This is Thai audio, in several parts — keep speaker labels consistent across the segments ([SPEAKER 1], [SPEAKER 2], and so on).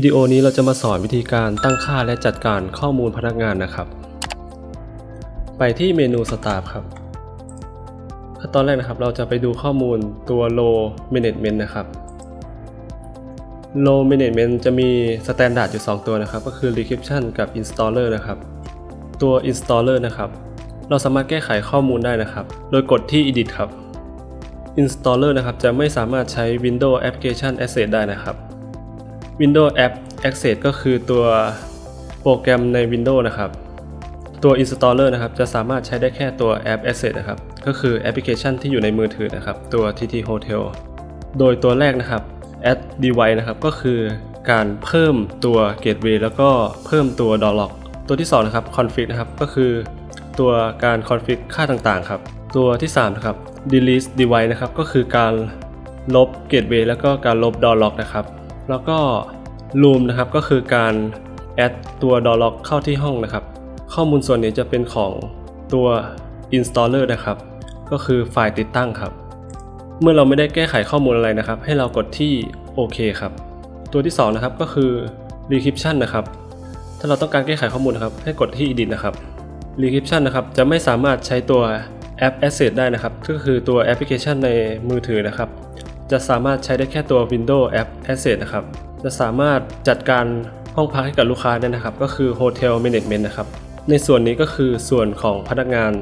[SPEAKER 1] วิดีโอนี้เราจะมาสอนวิธีการตั้งค่าและจัดการข้อมูลพนักงานนะครับ ไปที่เมนู Start ครับขั้นตอนแรกนะครับเราจะไปดูข้อมูลตัว Low Management นะครับ Low Management จะมี Standard อยู่ 2 ตัวนะครับ ก็คือ Decryption กับ Installer นะครับ ตัว Installer นะครับ เราสามารถแก้ไขข้อมูลได้นะครับ โดยกดที่ Edit ครับ Installer นะครับจะไม่สามารถใช้ Windows Application Access ได้นะครับ Windows App Access ก็คือตัวโปรแกรมใน Windows นะครับ ตัว Installer นะครับ จะสามารถใช้ได้แค่ตัว App Access นะครับ ก็คือแอปพลิเคชันที่อยู่ในมือถือนะครับ ตัว TT Hotel โดยตัวแรกนะครับ Add Device นะครับ ก็คือการเพิ่มตัว Gateway แล้วก็เพิ่มตัว Door Lock ตัวที่สองนะครับ Config นะครับ ก็คือตัวการ Config ค่าต่างๆ ครับ ตัวที่สามนะครับ Delete Device นะครับ ก็คือการลบ Gateway แล้วก็การลบ Door Lock นะครับ แล้วก็ Room นะครับก็คือการ add ตัว Door Lock เข้าที่ห้องนะครับ ข้อมูลส่วนนี้จะเป็นของตัว installer นะครับ ก็คือไฟล์ติดตั้งครับ เมื่อเราไม่ได้แก้ไขข้อมูลอะไรนะครับ ให้เรากดที่โอเคครับ ตัวที่ 2 นะครับก็คือ decryption นะครับ ถ้าเราต้องการแก้ไขข้อมูลนะครับ ให้กดที่ edit นะครับ decryption นะครับจะไม่สามารถใช้ตัวแอป Asset ได้นะครับ ก็คือตัวแอปพลิเคชันในมือถือนะครับ จะสามารถใช้ได้แค่ตัว Windows App Asset นะครับ จะสามารถจัดการห้องพักให้กับลูกค้าได้นะครับ ก็คือ Hotel Management นะครับ ในส่วนนี้ก็คือส่วนของพนักงาน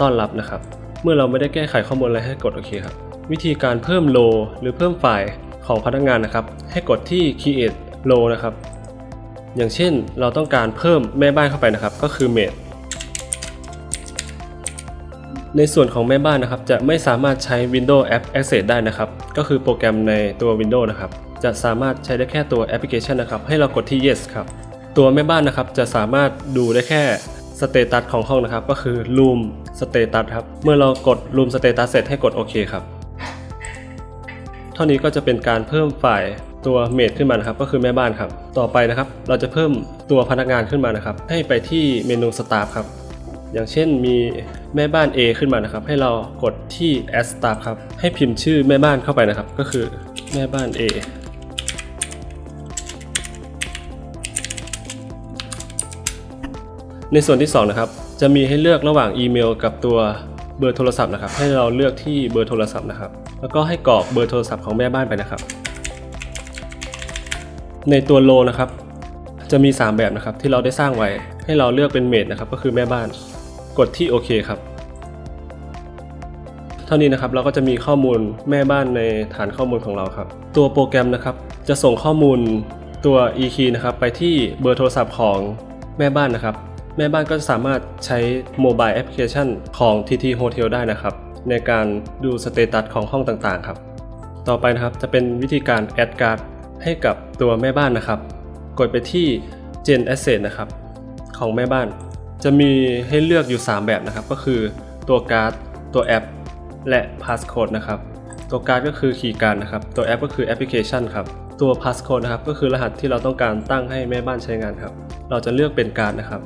[SPEAKER 1] ต้อนรับนะครับ เมื่อเราไม่ได้แก้ไขข้อมูลอะไรให้กดโอเคครับ วิธีการเพิ่มโลหรือเพิ่มไฟล์ของพนักงานนะครับ ให้กดที่ create row นะครับ อย่างเช่นเราต้องการเพิ่มแม่บ้านเข้าไปนะครับ ก็คือ maid ในส่วนของแม่บ้านนะครับ จะไม่สามารถใช้ Windows App Access ได้นะครับ ก็คือโปรแกรมในตัว Windows นะครับ จะสามารถใช้ได้แค่ตัวแอปพลิเคชันนะครับ ให้เรากดที่ yes ครับ ตัวแม่บ้านนะครับ จะสามารถดูได้แค่สเตตัสของห้องนะครับ ก็คือ room status ครับ เมื่อเรากด room status เสร็จให้กดโอเคครับ เท่านี้ก็จะเป็นการเพิ่มฝ่ายตัวเมดขึ้นมานะครับ ก็คือแม่บ้านครับ ต่อไปนะครับ เราจะเพิ่มตัวพนักงานขึ้นมานะครับ ให้ไปที่เมนู staff ครับ อย่างเช่นมี แม่บ้าน A ขึ้นมานะครับ ให้เรากดที่ add staff ครับ ให้พิมพ์ชื่อแม่บ้านเข้าไปนะครับ ก็คือแม่บ้าน A ในส่วนที่ 2 นะครับ จะมีให้เลือกระหว่างอีเมล กับตัวเบอร์โทรศัพท์นะครับ ให้เราเลือกที่เบอร์โทรศัพท์นะครับ แล้วก็ให้กรอกเบอร์โทรศัพท์ของแม่บ้านไปนะครับ ในตัวโลนะครับ จะมี 3 แบบนะครับที่เราได้สร้างไว้ ให้เราเลือกเป็นเมดนะครับ ก็คือแม่บ้าน กดที่โอเคครับ เท่านี้นะครับเราก็จะมีข้อมูลแม่บ้านในฐานข้อมูลของเราครับ ตัวโปรแกรมนะครับจะส่งข้อมูลตัว e-key นะครับไปที่เบอร์โทรศัพท์ของแม่บ้านนะครับ แม่บ้านก็สามารถใช้โมบายแอปพลิเคชันของ TT Hotel ได้นะครับ ในการดูสเตตัสของห้องต่างๆครับ ต่อไปนะครับจะเป็นวิธีการ add card ให้กับตัวแม่บ้านนะครับ กดไปที่ Gen Asset นะครับ ของแม่บ้าน จะมีให้เลือกอยู่ 3 แบบนะครับ ก็คือตัวการ์ด ตัวแอป และ Passcode นะครับ ตัวการ์ดก็คือคีย์การ์ดนะครับ ตัวแอปก็คือแอปพลิเคชันครับ ตัว Passcode นะครับ ก็คือรหัสที่เราต้องการตั้งให้แม่บ้านใช้งานครับ เราจะเลือกเป็นการ์ดนะครับ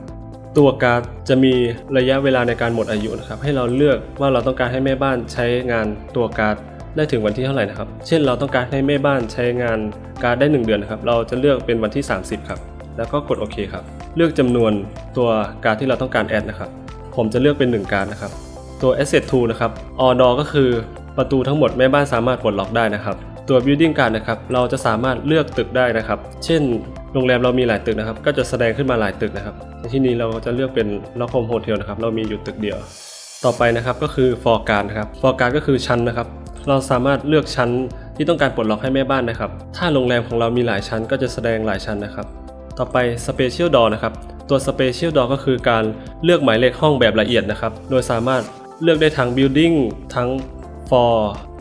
[SPEAKER 1] ตัวการ์ดจะมีระยะเวลาในการหมดอายุนะครับ ให้เราเลือกว่าเราต้องการให้แม่บ้านใช้งานตัวการ์ดได้ถึงวันที่เท่าไหร่นะครับ เช่น เราต้องการให้แม่บ้านใช้งานการ์ดได้ 1 เดือนนะครับ เราจะเลือกเป็นวันที่ 30 ครับ แล้วก็กดโอเคครับ เลือกจำนวนตัวการที่เราต้องการแอดนะครับ ผมจะเลือกเป็น 1 การนะครับ ตัว Asset Tool นะครับ All Door ก็คือประตูทั้งหมดแม่บ้านสามารถปลดล็อกได้นะครับ ตัว Building Card นะครับ เราจะสามารถเลือกตึกได้นะครับ เช่น โรงแรมเรามีหลายตึกนะครับ ก็จะแสดงขึ้นมาหลายตึกนะครับในที่นี้เราจะเลือกเป็น Lock Home Hotel นะครับ เรามีอยู่ตึกเดียว ต่อไปนะครับก็คือ For Card นะครับ For Card ก็คือชั้นนะครับ เราสามารถเลือกชั้นที่ต้องการปลดล็อกให้แม่บ้านนะครับ ถ้าโรงแรมของเรามีหลายชั้นก็จะแสดงหลายชั้นนะครับ ต่อไป Special Door นะครับ ตัว Special Door ก็คือการเลือกหมายเลขห้องแบบละเอียดนะครับ โดยสามารถเลือกได้ทั้ง Building ทั้ง for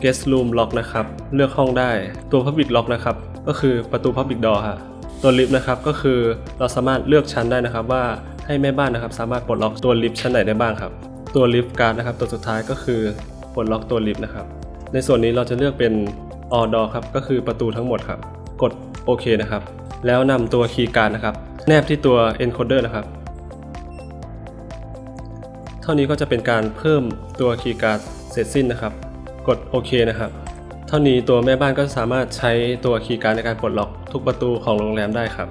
[SPEAKER 1] guest room lock นะครับ เลือกห้องได้ ตัว public lock นะครับ ก็คือประตู public door ฮะ ตัวลิฟต์นะครับก็คือเราสามารถเลือกชั้นได้นะครับ ว่าให้แม่บ้านนะครับ สามารถปลดล็อกตัวลิฟต์ชั้นไหนได้บ้างครับ ตัวลิฟต์การ์ดนะครับ ตัวสุดท้ายก็คือปลดล็อกตัวลิฟต์นะครับ ในส่วนนี้เราจะเลือกเป็น all door ครับ ก็คือประตูทั้งหมดครับ กดโอเคนะครับ แล้วนำตัวคีย์การ์ดนะครับ แนบที่ตัว encoder นะครับ เท่านี้ก็จะเป็นการเพิ่มตัวคีย์การ์ดเสร็จสิ้นนะครับ กดโอเคนะครับ เท่านี้ตัวแม่บ้านก็สามารถใช้ตัวคีย์การ์ดในการปลดล็อกทุกประตูของโรงแรมได้ครับ